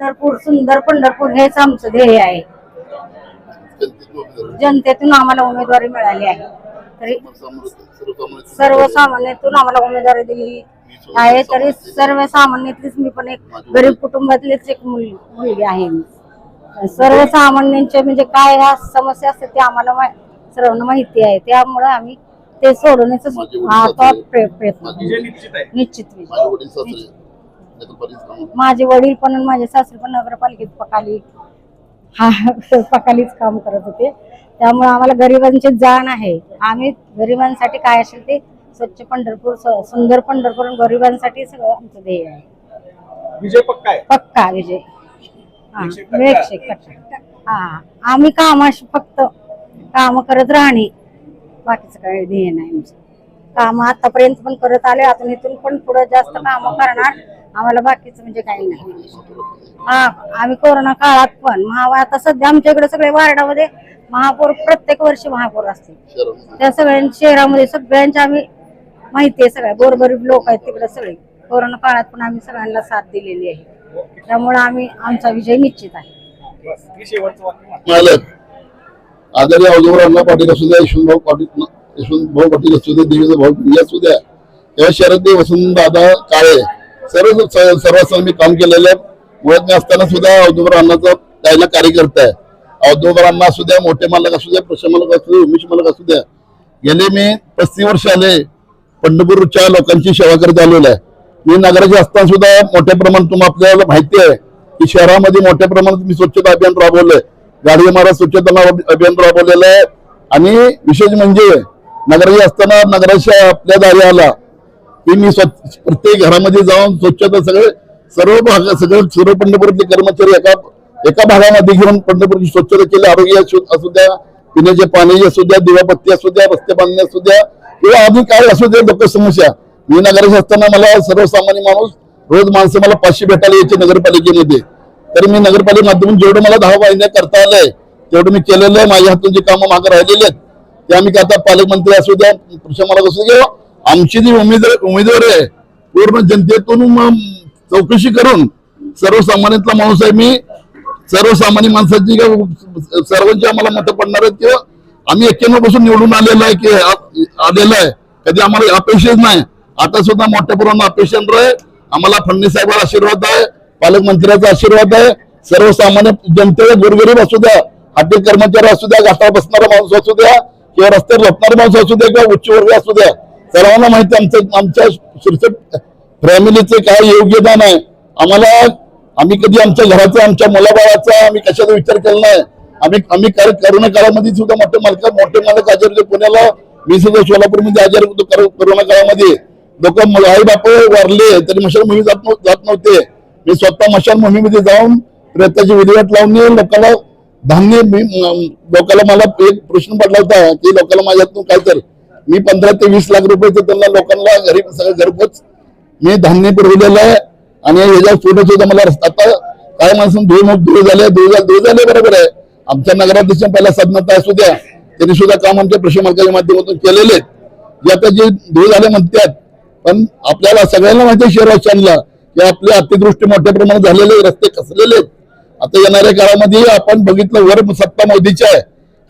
पंढरपूर सुंदर पंढरपूर हेच आमचं ध्येय आहे. जनतेतून आम्हाला उमेदवारी मिळाली आहे. तरी सर्वसामान्यातून आम्हाला उमेदवारी दिली आहे. तरी सर्वसामान्यातलीच मी पण एक गरीब कुटुंबातलीच एक मुल- मुलगी आहे मी. सर्वसामान्यांचे म्हणजे काय ह्या समस्या असतात ते आम्हाला सर्वांना माहिती आहे. त्यामुळे आम्ही ते सोडवण्याचा प्रयत्न निश्चित. माझे वडील पण आणि माझे सासरे पण नगरपालिकेत पकाली. हा पकालीच काम करत होते. त्यामुळे आम्हाला गरिबांची जाण आहे. आम्ही गरिबांसाठी काय असेल ते स्वच्छ पंढरपूर सुंदर पंढरपूर आणि गरिबांसाठी सगळं आमचं ध्येय आहे. विजय पक्का आहे? पक्का विजय. हा, एकशे टक्का. हा आम्ही कामाशी फक्त काम करत राहणे. बाकीचं काही ध्येय नाही आमचं. काम आतापर्यंत पण करत आले अजून इथून पण पुढे जास्त काम करणार. आम्हाला बाकीचं म्हणजे काही नाही. हा आम्ही कोरोना काळात पण महा आता सध्या आमच्या इकडे सगळे वार्डामध्ये महापौर प्रत्येक वर्षी महापौर असते त्या सगळ्यांच्या शहरामध्ये सगळ्यांच्या आम्ही माहिती आहे सगळ्या. गोरगरीब लोक आहेत तिकडे सगळे. कोरोना काळात पण आम्ही सगळ्यांना साथ दिलेली आहे. त्यामुळे आम्ही आमचा विजय निश्चित आहे. आदरणीय औदूबर अण्णा पाटील असू द्या यशवंतभाऊ पाटील यशवंतभाऊ पाटील असू द्या देवीचा भाऊ असू द्या. या शरद वसंत दादा काळे सर्व सर्व मी काम केलेलं आहे. मुळात मी असताना सुद्धा औदूबर अण्णाचा त्याला कार्यकर्ता आहे औदूबर अण्णा असू द्या मोठे मालक असू द्या प्रश्न मालक असू द्या उमेश मालक असू द्या. गेले मी पस्तीस वर्ष आले पंढरपूरच्या लोकांची सेवा करत आलेलो आहे. मी नगराचे असताना सुद्धा मोठ्या प्रमाणात तुम्हाला आपल्याला माहिती आहे की शहरामध्ये मोठ्या प्रमाणात मी स्वच्छता अभियान राबवलंय गाडी महाराज स्वच्छता अभियान राबवलेलं आहे. आणि विशेष म्हणजे नगराचे असताना नगराच्या आपल्या दारी आला. ते मी स्वच्छ प्रत्येक घरामध्ये जाऊन स्वच्छता सगळे सर्व भाग सगळे सर्व पंढरपूरचे कर्मचारी एका एका भागामध्ये घेऊन पंढरपूरची स्वच्छता केली. आरोग्य असू असू द्या पिण्याचे पाणी असू द्या दिवाबत्ती असू द्या रस्ते बांधणे असू द्या किंवा आधी काय असू द्या लोक समस्या. मी नगरात असताना मला सर्वसामान्य माणूस रोज माणसं मला पाचशे भेटायला यायचे नगरपालिकेमध्ये. तर मी नगरपालिका माध्यमातून जेवढं मला दहा वाहिन्या करता आलंय तेवढं मी केलेलं आहे. माझ्या हातून जी कामं मागे राहिलेली आहेत ते आम्ही काय आता पालकमंत्री असू द्या मला असू द्या आमची जी उमेदवार उमेदवार आहे पूर्ण जनतेतून चौकशी करून सर्वसामान्यातला माणूस आहे मी. सर्वसामान्य माणसाची का- सर्वांची आम्हाला मतं पडणार आहेत किंवा आम्ही एक्क्याण्णवपासून निवडून आलेलो आहे की आ- आलेलो आहे. कधी आम्हाला अपेक्षाच नाही. आता सुद्धा मोठ्या प्रमाणात अपेक्षा आहे. आम्हाला फडणवीस साहेबांचा आशीर्वाद आहे पालकमंत्र्याचा आशीर्वाद आहे. सर्वसामान्य जनतेला गोरगरीब असू द्या हॉटेल कर्मचारी असू द्या घाटावर बसणारा माणूस असू द्या किंवा रस्त्यावर झोपणारा माणूस असू द्या किंवा उच्चवर्गीय असू द्या. सर्वांना हो माहिती आमचं आमच्या शिरसट फॅमिलीचे काय योगदान आहे आम्हाला आम्ही कधी आमच्या घराचा आमच्या मुलाबाळाचा आम्ही कशाचा विचार केला नाही. आम्ही आम्ही करोना काळामध्ये सुद्धा मोठे मालक मोठे मालक आजार होते पुण्याला. मी सुद्धा सोलापूरमध्ये आजार होतो करोना काळामध्ये. लोक आई बाप वारले तरी मशाल मोहीम जात जात नव्हते. मी स्वतः मशाल मोहिमेमध्ये जाऊन प्रयत्नाची विल्हेवाट लावून लोकांना धान्य मी- लोकांना मला एक प्रश्न पडला होता की लोकांना माझ्यातून काय तर मी पंधरा ते वीस लाख रुपयाचं त्यांना लोकांना घरी सगळं घरपोच मी धान्य पुरवलेलं आहे. आणि याच्यापुढे सुद्धा मला रस्ता आता काय माणसं दोन दूर झाले धुळ झाले झाले बरोबर आहे. आमच्या नगराध्यक्ष पहिला साधनता असू द्या. त्यांनी सुद्धा काम आमच्या कृषी मार्गाच्या माध्यमातून केलेले आहेत. जे आता जे दूर झाले म्हणतात पण आपल्याला सगळ्यांना माहिती आहे शहराच्या की आपले अतिदृष्टी मोठ्या प्रमाणात झालेले रस्ते कसलेले आता येणाऱ्या काळामध्ये आपण बघितलं वर सत्ता मोदीची आहे.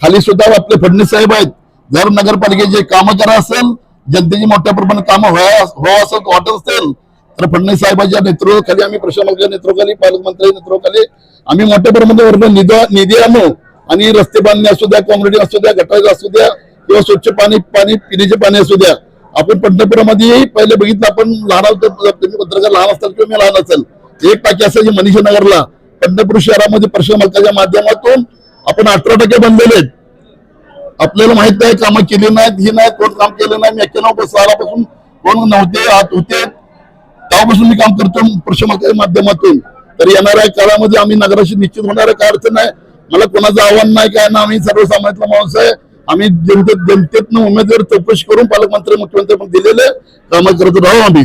खाली सुद्धा आपले फडणवीस साहेब आहेत. जर नगरपालिकेचे कामं करा असेल जनतेची मोठ्या प्रमाणात कामं व्हावं असं वाटत असेल तर फडणवीस साहेबांच्या नेतृत्वाखाली आम्ही प्रशासनाच्या नेतृत्वाखाली पालकमंत्री नेतृत्वाखाली आम्ही मोठ्या प्रमाणात निधी निधी आणू. आणि रस्ते बांधणे असू द्या कॉम्युनिटी असू द्या गटार असू द्या किंवा स्वच्छ पाणी पाणी पिण्याचे पाणी असू द्या. आपण पंढरपुरामध्ये पहिले बघितलं आपण लहान होतो तुम्ही पत्रकार लहान असाल किंवा मी लहान असेल. एक टाकी असायची मनीषा नगरला पंढरपूर शहरामध्ये प्रशासनाच्या माध्यमातून आपण अठरा टक्के बनलेले आहेत. आपल्याला माहीत आहे कामं केली नाहीत ही नाही कोण काम केलं नाही मी एक्क्याण्णव सालापासून कोण नव्हते आत होते. तेव्हापासून मी काम करतो प्रशासनाच्या माध्यमातून. तर येणाऱ्या काळामध्ये आम्ही नगराशी निश्चित होणार काय अडचण नाही मला कोणाचं आव्हान नाही काय ना आम्ही सर्वसामान्यातला माणूस आहे. आम्ही जनतेत जनतेतनं उमेदवार चौकशी करून पालकमंत्री मुख्यमंत्री पण दिलेले. कामं करत राहू आम्ही.